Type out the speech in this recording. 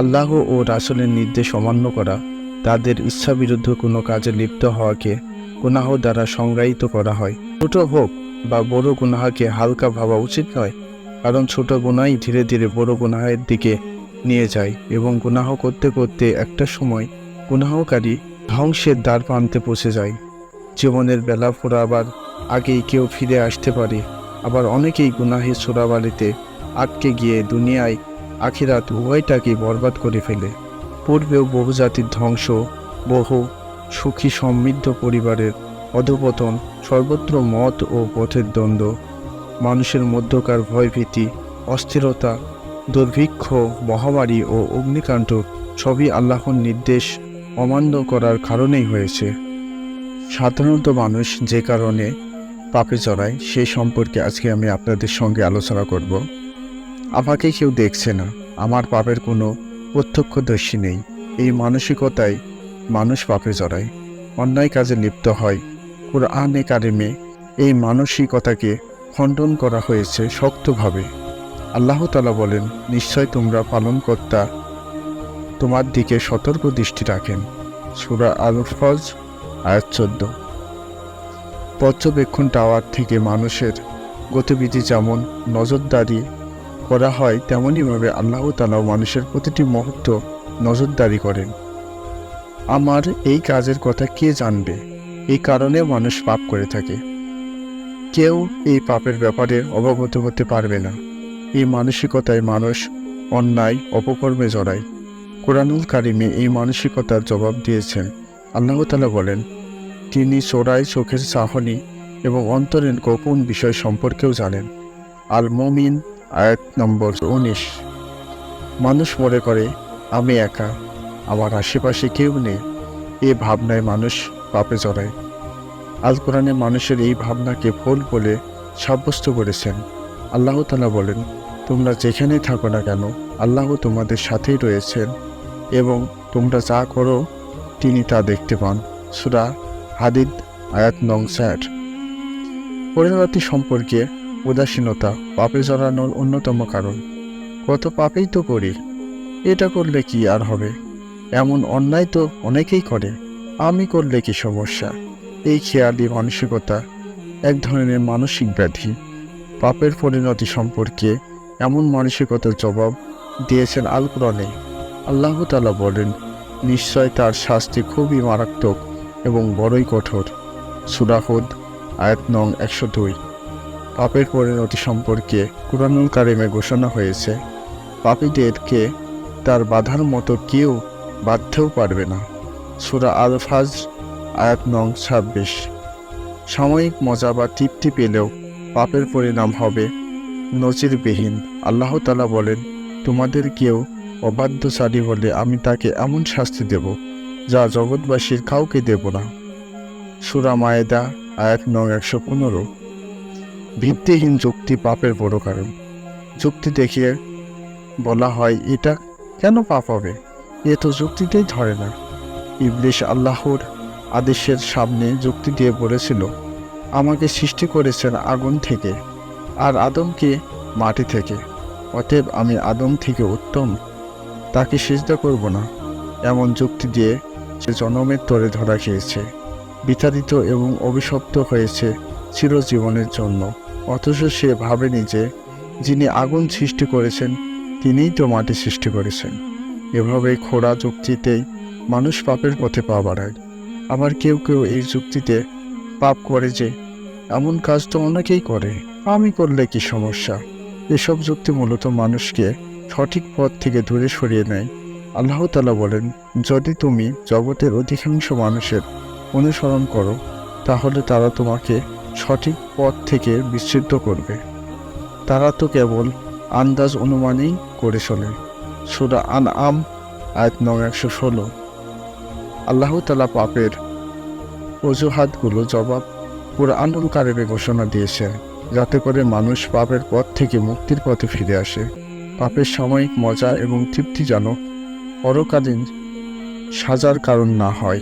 আল্লাহ ও রাসূলের নির্দেশ অমান্য করা, তাদের ইচ্ছা বিরুদ্ধ কোনো কাজে লিপ্ত হওয়াকে গুনাহ দ্বারা সংজ্ঞায়িত করা হয়। ছোট হোক বা বড় গুনাহকে হালকা ভাবা উচিত নয়, কারণ ছোট গুনাহই ধীরে ধীরে বড় গুনাহের দিকে নিয়ে যায় এবং গুনাহ করতে করতে একটা সময় গুনাহকারী ধ্বংসের দ্বার প্রান্তে পৌঁছে যায়। জীবনের বেলা ফোরাবার আগেই কেউ ফিরে আসতে পারে, আবার অনেকেই গুনাহের ছোড়াবালিতে আটকে গিয়ে দুনিয়ায় আখিরাত উভয়টাকে বরবাদ করে ফেলে। পূর্বেও বহু জাতির ধ্বংস, বহু সুখী সমৃদ্ধ পরিবারের অধপতন, সর্বত্র মত ও পথের দ্বন্দ্ব, মানুষের মধ্যকার ভয়ভীতি, অস্থিরতা, দুর্ভিক্ষ, মহামারী ও অগ্নিকাণ্ড সবই আল্লাহর নির্দেশ অমান্য করার কারণেই হয়েছে। সাধারণত মানুষ যে কারণে পাপে জড়ায় সে সম্পর্কে আজকে আমি আপনাদের সঙ্গে আলোচনা করব। আমাকে কেউ দেখছে না। আমার পাপের কোনো প্রত্যক্ষদর্শী নেই। এই মানসিকতায় মানুষ পাপে জড়ায়। অন্যায় কাজে লিপ্ত হয়। কোরআনে কারিমে এই মানসিকতাকে খণ্ডন করা হয়েছে শক্তভাবে। আল্লাহ তালা বলেন, নিশ্চয় তোমরা পালনকর্তা তোমার দিকে সতর্ক দৃষ্টি রাখেন। সুরা আল ফজ আয়াত চোদ্দ। পর্যবেক্ষণ টাওয়ার থেকে মানুষের গতিবিধি যেমন নজরদারি করা হয় তেমনইভাবে আল্লাহ তালাও মানুষের প্রতিটি মুহূর্ত নজরদারি করেন। আমার এই কাজের কথা কে জানবে? এই কারণে মানুষ পাপ করে থাকে। কেউ এই পাপের ব্যাপারে অবগত হতে পারবে না। এই মানসিকতায় মানুষ অন্যায়, অপকর্মে জড়ায়। কোরআনুল কারিমে এই মানসিকতার জবাব দিয়েছেন। আল্লাহ তালা বলেন, তিনি চোরাই চোখের চাহনি এবং অন্তরের গোপন বিষয় সম্পর্কেও জানেন। আল মমিন আয়াত নম্বর উনিশ। মানুষ মনে করে, আমি একা, আমার আশেপাশে কেউ নেই। এ ভাবনায় মানুষ পাপে জড়ায়। আল কোরআনে মানুষের এই ভাবনাকে ভুল বলে সাব্যস্ত করেছেন। আল্লাহ তালা বলেন, তোমরা যেখানে থাকো না কেন, আল্লাহ তোমাদের সাথেই রয়েছেন এবং তোমরা যা করো, তিনি তা দেখতে পান। সুরা হাদিদ, আয়াত নং স্যাট পরিণতি সম্পর্কে উদাসীনতা পাপে জড়ানোর অন্যতম কারণ। কত পাপেই তো করি, এটা করলে কি আর হবে? এমন অন্যায় তো অনেকেই করে, আমি করলে কি সমস্যা? এই খেয়ালি মানসিকতা এক ধরনের মানসিক ব্যাধি। পাপের পরিণতি সম্পর্কে এমন মানসিকতার জবাব দিয়েছেন আল কোরআনে আল্লাহ তালা বলেন, নিশ্চয় তার শাস্তি খুবই মারাত্মক এবং বড়ই কঠোর। সুরাহুদ আয়াত নং একশো দুই। পাপের পরিণতি সম্পর্কে কুরআনুল কারিমে ঘোষণা হয়েছে। পাপীদেরকে তার বাধার মতো কেউ বাধ্যও পারবে না। সুরা আল ফাজ আয়াত নং ছাব্বিশ। সাময়িক মজা বা তৃপ্তি পেলেও পাপের পরিণাম হবে নজিরবিহীন। আল্লাহ তালা বলেন, তোমাদের কেউ অবাধ্যচারী হলে আমি তাকে এমন শাস্তি দেব, যা জগৎবাসীর কাউকে দেব না। সুরা মায়েদা, আয়াত নং একশো পনেরো। ভিত্তিহীন যুক্তি পাপের বড় কারণ। যুক্তি দেখিয়ে বলা হয়, এটা কেন পাপ হবে? এ তো যুক্তিতেই ধরে না। ইবলিশ আল্লাহর আদেশের সামনে যুক্তি দিয়ে বলেছিল, আমাকে সৃষ্টি করেছেন আগুন থেকে আর আদমকে মাটি থেকে। অতএব আমি আদম থেকে উত্তম, তাকে সিজদা করব না। এমন যুক্তি দিয়ে সে জনমের তরে ধরা খেয়েছে, বিতাড়িত এবং অভিশপ্ত হয়েছে চিরজীবনের জন্য। অথচ সে ভাবেনি যে যিনি আগুন সৃষ্টি করেছেন, তিনিই তো মাটি সৃষ্টি করেছেন। এভাবে খোড়া যুক্তিতেই মানুষ পাপের পথে পা বাড়ায়। আবার কেউ কেউ এই যুক্তিতে পাপ করে যে, এমন কাজ তো অনেকেই করে, আমি করলে কি সমস্যা? এসব যুক্তি মূলত মানুষকে সঠিক পথ থেকে দূরে সরিয়ে নেয়। আল্লাহ তালা বলেন, যদি তুমি জগতের অধিকাংশ মানুষের অনুসরণ করো, তাহলে তারা তোমাকে সঠিক পথ থেকে বিচ্ছিন্ন করবে। তারা তো কেবল আন্দাজ অনুমানেই করে চলে। সুরা আন আম আয়াত নং একশো ষোলো। আল্লাহ তালা পাপের অজুহাতগুলো জবাব কোরআনুল কারিমে ঘোষণা দিয়েছেন যাতে করে মানুষ পাপের পথ থেকে মুক্তির পথে ফিরে আসে। পাপের সাময়িক মজা এবং তৃপ্তি যেন পরকালীন সাজার কারণ না হয়।